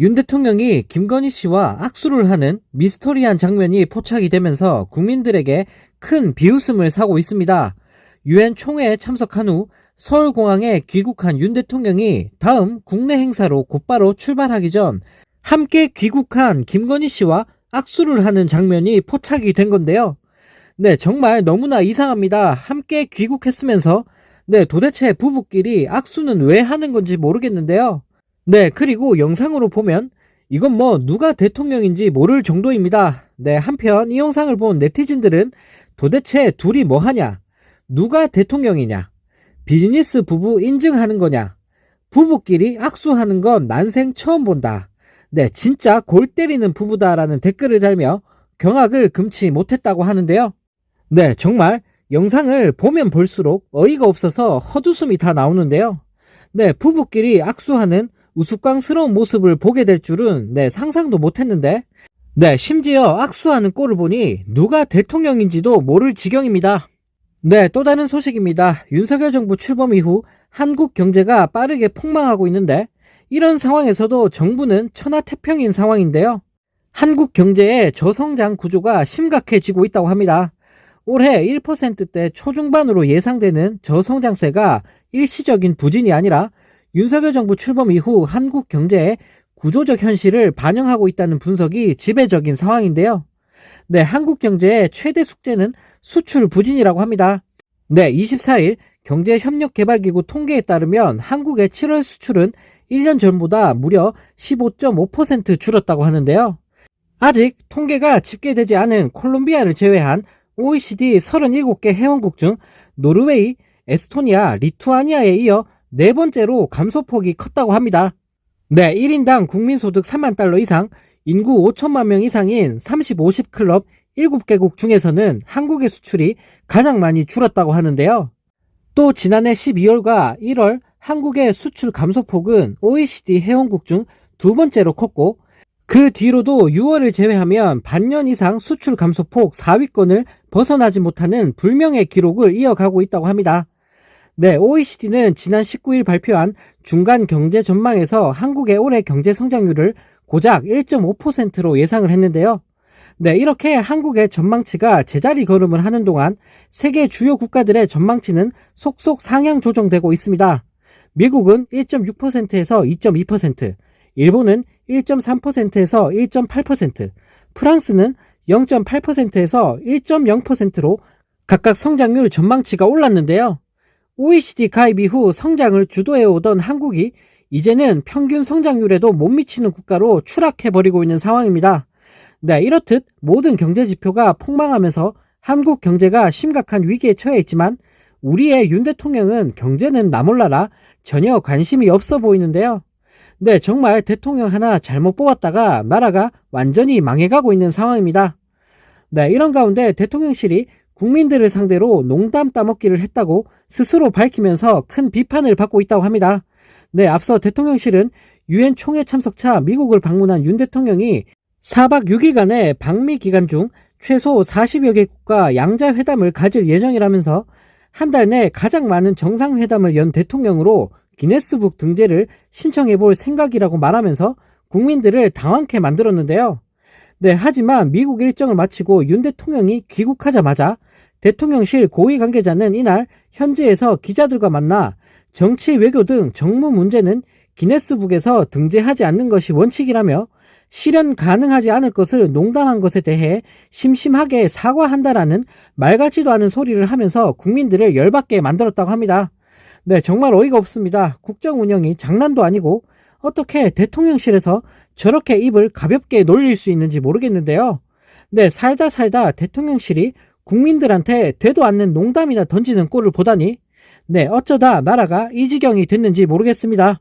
윤 대통령이 김건희 씨와 악수를 하는 미스터리한 장면이 포착이 되면서 국민들에게 큰 비웃음을 사고 있습니다. 유엔 총회에 참석한 후 서울공항에 귀국한 윤 대통령이 다음 국내 행사로 곧바로 출발하기 전 함께 귀국한 김건희 씨와 악수를 하는 장면이 포착이 된 건데요. 네, 정말 너무나 이상합니다. 함께 귀국했으면서 네, 도대체 부부끼리 악수는 왜 하는 건지 모르겠는데요. 네, 그리고 영상으로 보면 이건 뭐 누가 대통령인지 모를 정도입니다. 네, 한편 이 영상을 본 네티즌들은 도대체 둘이 뭐 하냐? 누가 대통령이냐? 비즈니스 부부 인증하는 거냐? 부부끼리 악수하는 건 난생 처음 본다. 네, 진짜 골 때리는 부부다라는 댓글을 달며 경악을 금치 못했다고 하는데요. 네, 정말 영상을 보면 볼수록 어이가 없어서 헛웃음이 다 나오는데요. 네, 부부끼리 악수하는 우스꽝스러운 모습을 보게 될 줄은 네, 상상도 못했는데 네, 심지어 악수하는 꼴을 보니 누가 대통령인지도 모를 지경입니다. 네, 또 다른 소식입니다. 윤석열 정부 출범 이후 한국 경제가 빠르게 폭망하고 있는데 이런 상황에서도 정부는 천하태평인 상황인데요. 한국 경제의 저성장 구조가 심각해지고 있다고 합니다. 올해 1%대 초중반으로 예상되는 저성장세가 일시적인 부진이 아니라 윤석열 정부 출범 이후 한국 경제의 구조적 현실을 반영하고 있다는 분석이 지배적인 상황인데요. 네, 한국 경제의 최대 숙제는 수출 부진이라고 합니다. 네, 24일 경제협력개발기구 통계에 따르면 한국의 7월 수출은 1년 전보다 무려 15.5% 줄었다고 하는데요. 아직 통계가 집계되지 않은 콜롬비아를 제외한 OECD 37개 회원국 중 노르웨이, 에스토니아, 리투아니아에 이어 네 번째로 감소폭이 컸다고 합니다. 네, 1인당 국민소득 3만 달러 이상, 인구 5천만 명 이상인 30, 50 클럽 7개국 중에서는 한국의 수출이 가장 많이 줄었다고 하는데요. 또 지난해 12월과 1월 한국의 수출 감소폭은 OECD 회원국 중 두 번째로 컸고 그 뒤로도 6월을 제외하면 반년 이상 수출 감소폭 4위권을 벗어나지 못하는 불명의 기록을 이어가고 있다고 합니다. 네, OECD는 지난 19일 발표한 중간 경제 전망에서 한국의 올해 경제 성장률을 고작 1.5%로 예상을 했는데요. 네, 이렇게 한국의 전망치가 제자리 걸음을 하는 동안 세계 주요 국가들의 전망치는 속속 상향 조정되고 있습니다. 미국은 1.6%에서 2.2%, 일본은 1.3%에서 1.8%, 프랑스는 0.8%에서 1.0%로 각각 성장률 전망치가 올랐는데요. OECD 가입 이후 성장을 주도해 오던 한국이 이제는 평균 성장률에도 못 미치는 국가로 추락해버리고 있는 상황입니다. 네, 이렇듯 모든 경제 지표가 폭망하면서 한국 경제가 심각한 위기에 처해 있지만 우리의 윤 대통령은 경제는 나몰라라 전혀 관심이 없어 보이는데요. 네, 정말 대통령 하나 잘못 뽑았다가 나라가 완전히 망해가고 있는 상황입니다. 네, 이런 가운데 대통령실이 국민들을 상대로 농담 따먹기를 했다고 스스로 밝히면서 큰 비판을 받고 있다고 합니다. 네, 앞서 대통령실은 유엔 총회 참석차 미국을 방문한 윤 대통령이 4박 6일간의 방미 기간 중 최소 40여 개 국가 양자 회담을 가질 예정이라면서 한 달 내 가장 많은 정상회담을 연 대통령으로 기네스북 등재를 신청해 볼 생각이라고 말하면서 국민들을 당황케 만들었는데요. 네, 하지만 미국 일정을 마치고 윤 대통령이 귀국하자마자 대통령실 고위 관계자는 이날 현지에서 기자들과 만나 정치, 외교 등 정무 문제는 기네스북에서 등재하지 않는 것이 원칙이라며 실현 가능하지 않을 것을 농담한 것에 대해 심심하게 사과한다라는 말 같지도 않은 소리를 하면서 국민들을 열받게 만들었다고 합니다. 네, 정말 어이가 없습니다. 국정 운영이 장난도 아니고 어떻게 대통령실에서 저렇게 입을 가볍게 놀릴 수 있는지 모르겠는데요. 네, 살다 살다 대통령실이 국민들한테 되도 않는 농담이나 던지는 꼴을 보다니, 네, 어쩌다 나라가 이 지경이 됐는지 모르겠습니다.